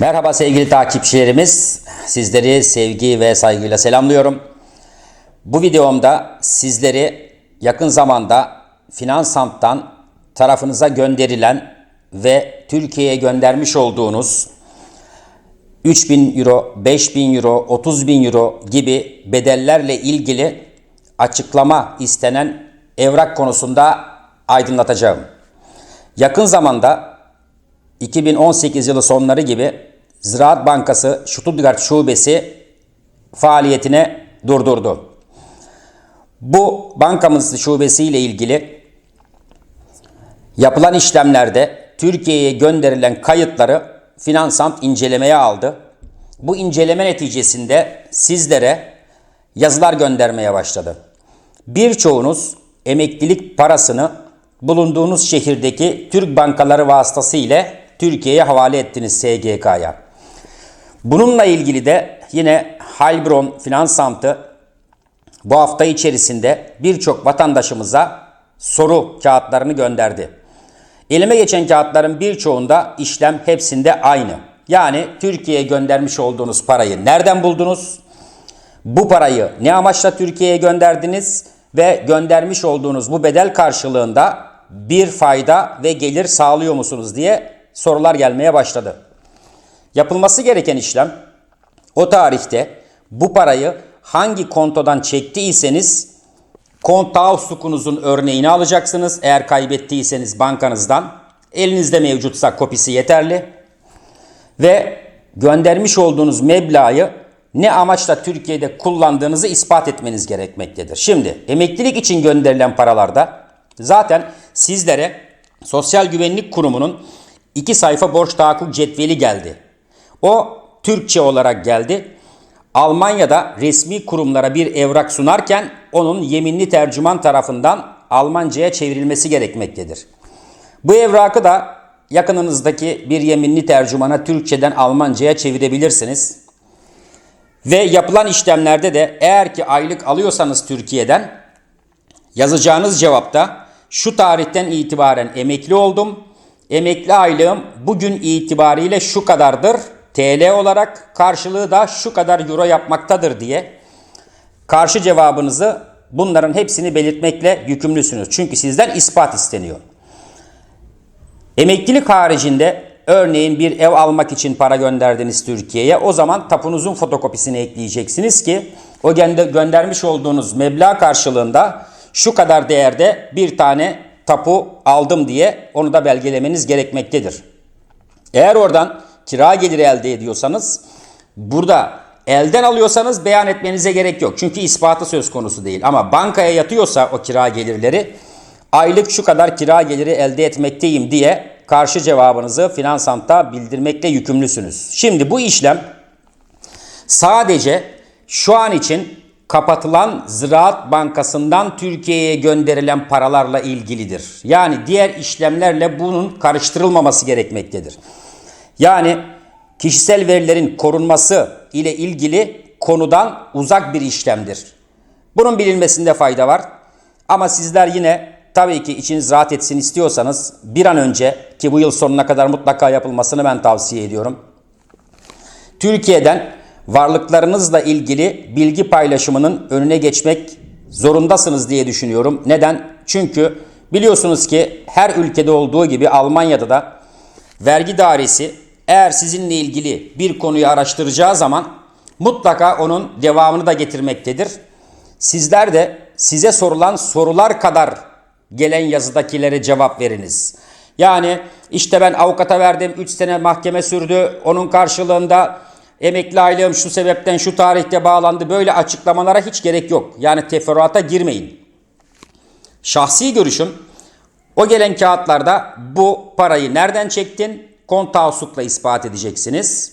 Merhaba sevgili takipçilerimiz. Sizleri sevgi ve saygıyla selamlıyorum. Bu videomda sizleri yakın zamanda Finansamp'tan tarafınıza gönderilen ve Türkiye'ye göndermiş olduğunuz 3000 euro, 5000 euro, 30 bin euro gibi bedellerle ilgili açıklama istenen evrak konusunda aydınlatacağım. Yakın zamanda 2018 yılı sonları gibi Ziraat Bankası Stuttgart Şubesi faaliyetine durdurdu. Bu bankamız şubesi ile ilgili yapılan işlemlerde Türkiye'ye gönderilen kayıtları Finansamt incelemeye aldı. Bu inceleme neticesinde sizlere yazılar göndermeye başladı. Birçoğunuz emeklilik parasını bulunduğunuz şehirdeki Türk bankaları vasıtası ile Türkiye'ye havale ettiniz SGK'ya. Bununla ilgili de yine Heilbronn Finansamt'ı bu hafta içerisinde birçok vatandaşımıza soru kağıtlarını gönderdi. Elime geçen kağıtların birçoğunda işlem hepsinde aynı. Yani Türkiye'ye göndermiş olduğunuz parayı nereden buldunuz? Bu parayı ne amaçla Türkiye'ye gönderdiniz ve göndermiş olduğunuz bu bedel karşılığında bir fayda ve gelir sağlıyor musunuz diye sorular gelmeye başladı. Yapılması gereken işlem o tarihte bu parayı hangi kontodan çektiyseniz Kontausukunuzun örneğini alacaksınız. Eğer kaybettiyseniz bankanızdan elinizde mevcutsa kopisi yeterli. Ve göndermiş olduğunuz meblağı ne amaçla Türkiye'de kullandığınızı ispat etmeniz gerekmektedir. Şimdi emeklilik için gönderilen paralarda zaten sizlere Sosyal Güvenlik Kurumu'nun iki sayfa borç tahakkuk cetveli geldi. O Türkçe olarak geldi. Almanya'da resmi kurumlara bir evrak sunarken onun yeminli tercüman tarafından Almanca'ya çevrilmesi gerekmektedir. Bu evrakı da yakınınızdaki bir yeminli tercümana Türkçeden Almanca'ya çevirebilirsiniz. Ve yapılan işlemlerde de eğer ki aylık alıyorsanız Türkiye'den yazacağınız cevapta şu tarihten itibaren emekli oldum. Emekli aylığım bugün itibariyle şu kadardır. TL olarak karşılığı da şu kadar euro yapmaktadır diye karşı cevabınızı bunların hepsini belirtmekle yükümlüsünüz. Çünkü sizden ispat isteniyor. Emeklilik haricinde örneğin bir ev almak için para gönderdiniz Türkiye'ye. O zaman tapunuzun fotokopisini ekleyeceksiniz ki o göndermiş olduğunuz meblağ karşılığında şu kadar değerde bir tane tapu aldım diye onu da belgelemeniz gerekmektedir. Eğer oradan kira geliri elde ediyorsanız burada elden alıyorsanız beyan etmenize gerek yok. Çünkü ispatı söz konusu değil. Ama bankaya yatıyorsa o kira gelirleri aylık şu kadar kira geliri elde etmekteyim diye karşı cevabınızı Finansamp'ta bildirmekle yükümlüsünüz. Şimdi bu işlem sadece şu an için kapatılan Ziraat Bankası'ndan Türkiye'ye gönderilen paralarla ilgilidir. Yani diğer işlemlerle bunun karıştırılmaması gerekmektedir. Yani kişisel verilerin korunması ile ilgili konudan uzak bir işlemdir. Bunun bilinmesinde fayda var. Ama sizler yine tabii ki içiniz rahat etsin istiyorsanız bir an önce ki bu yıl sonuna kadar mutlaka yapılmasını ben tavsiye ediyorum. Türkiye'den varlıklarınızla ilgili bilgi paylaşımının önüne geçmek zorundasınız diye düşünüyorum. Neden? Çünkü biliyorsunuz ki her ülkede olduğu gibi Almanya'da da vergi dairesi eğer sizinle ilgili bir konuyu araştıracağı zaman mutlaka onun devamını da getirmektedir. Sizler de size sorulan sorular kadar gelen yazıdakilere cevap veriniz. Yani işte ben avukata verdim 3 sene mahkeme sürdü onun karşılığında emekli aylığım şu sebepten şu tarihte bağlandı böyle açıklamalara hiç gerek yok. Yani teferruata girmeyin. Şahsi görüşüm o gelen kağıtlarda bu parayı nereden çektin? Kontausukla ispat edeceksiniz.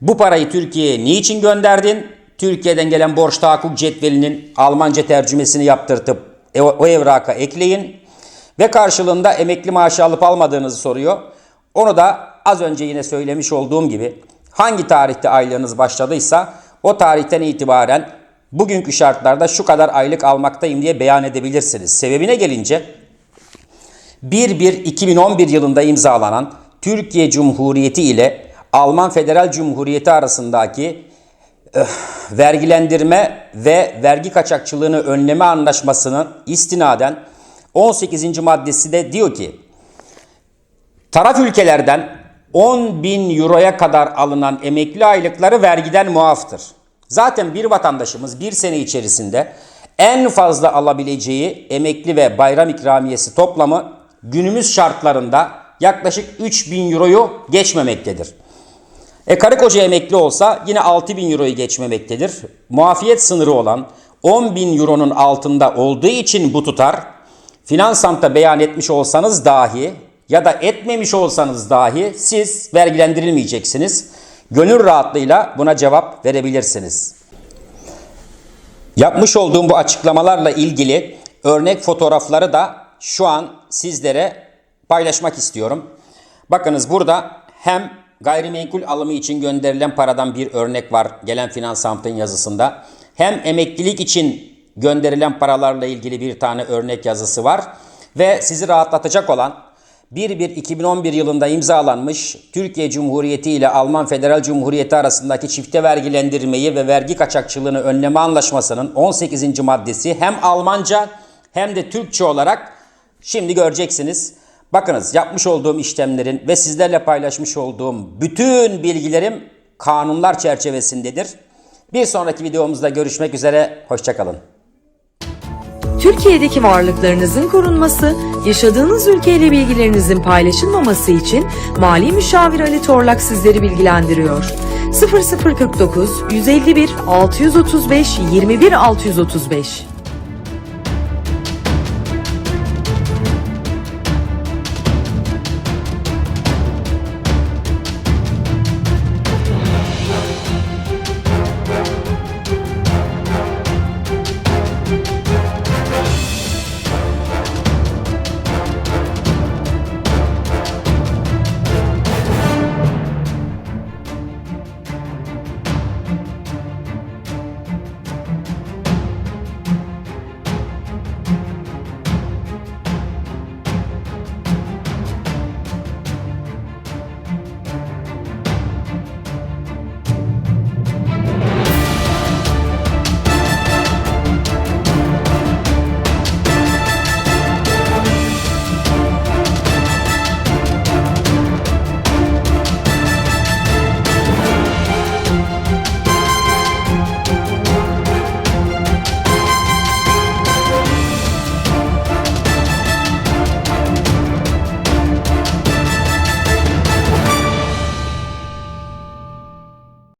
Bu parayı Türkiye'ye niçin gönderdin? Türkiye'den gelen borç tahakkuk cetvelinin Almanca tercümesini yaptırtıp o evraka ekleyin. Ve karşılığında emekli maaşı alıp almadığınızı soruyor. Onu da az önce yine söylemiş olduğum gibi hangi tarihte aylığınız başladıysa o tarihten itibaren bugünkü şartlarda şu kadar aylık almaktayım diye beyan edebilirsiniz. Sebebine gelince 1-1-2011 yılında imzalanan Türkiye Cumhuriyeti ile Alman Federal Cumhuriyeti arasındaki eh, vergilendirme ve vergi kaçakçılığını önleme anlaşmasının istinaden 18. maddesi de diyor ki taraf ülkelerden 10 bin euroya kadar alınan emekli aylıkları vergiden muaftır. Zaten bir vatandaşımız bir sene içerisinde en fazla alabileceği emekli ve bayram ikramiyesi toplamı günümüz şartlarında yaklaşık 3 bin euroyu geçmemektedir. E karı koca emekli olsa yine 6 bin euroyu geçmemektedir. Muafiyet sınırı olan 10 bin euronun altında olduğu için bu tutar Finansamt'a beyan etmiş olsanız dahi ya da etmemiş olsanız dahi siz vergilendirilmeyeceksiniz. Gönül rahatlığıyla buna cevap verebilirsiniz. Yapmış olduğum bu açıklamalarla ilgili örnek fotoğrafları da şu an sizlere paylaşmak istiyorum. Bakınız burada hem gayrimenkul alımı için gönderilen paradan bir örnek var gelen Finansamt'ın yazısında. Hem emeklilik için gönderilen paralarla ilgili bir tane örnek yazısı var. Ve sizi rahatlatacak olan 1-1-2011 yılında imzalanmış Türkiye Cumhuriyeti ile Alman Federal Cumhuriyeti arasındaki çifte vergilendirmeyi ve vergi kaçakçılığını önleme anlaşmasının 18. maddesi hem Almanca hem de Türkçe olarak şimdi göreceksiniz. Bakınız yapmış olduğum işlemlerin ve sizlerle paylaşmış olduğum bütün bilgilerim kanunlar çerçevesindedir. Bir sonraki videomuzda görüşmek üzere, hoşçakalın. Türkiye'deki varlıklarınızın korunması, yaşadığınız ülkeyle bilgilerinizin paylaşılmaması için Mali Müşavir Ali Torlak sizleri bilgilendiriyor. 0049 151 635 21 635